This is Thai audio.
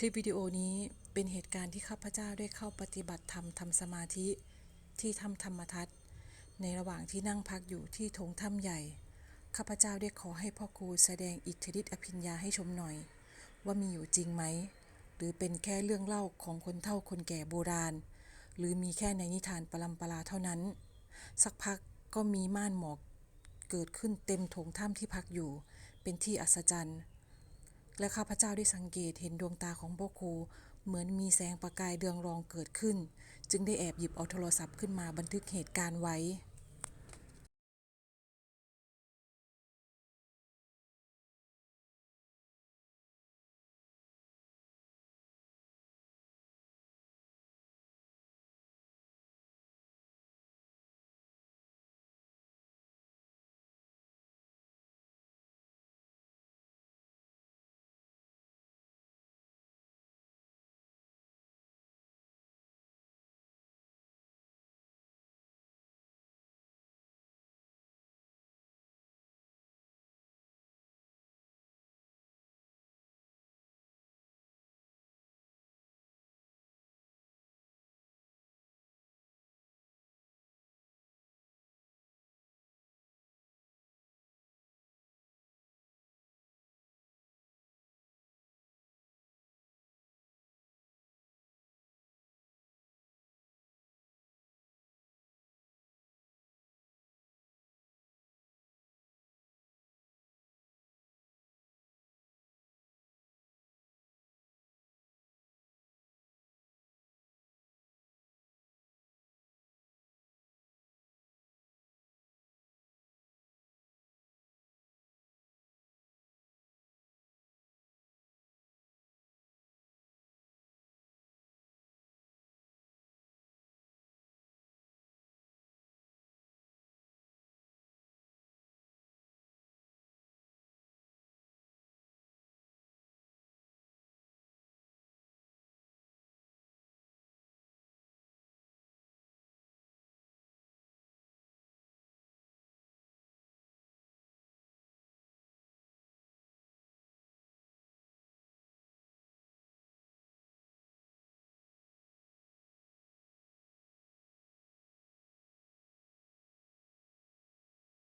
คลิปวิดีโอนี้เป็นเหตุการณ์ที่ข้าพเจ้าได้เข้าปฏิบัติธรรมทำสมาธิที่ถ้ำธรรมทัศน์ในระหว่างที่นั่งพักอยู่ที่โถงถ้ำใหญ่ ข้าพเจ้าได้ขอให้พ่อครูแสดงอิทธิฤทธิอภิญญาให้ชมหน่อย ว่ามีอยู่จริงไหม หรือเป็นแค่เรื่องเล่าของคนเฒ่าคนแก่โบราณ หรือมีแค่ในนิทานปรัมปราเท่านั้น สักพักก็มีม่านหมอกเกิดขึ้นเต็มโถงถ้ำที่พักอยู่ เป็นที่อัศจรรย์ และข้าพเจ้าได้สังเกตเห็นดวงตาของพ่อครูเหมือนมีแสงประกายเดืองรองเกิดขึ้น จึงได้แอบหยิบเอาโทรศัพท์ขึ้นมาบันทึกเหตุการณ์ไว้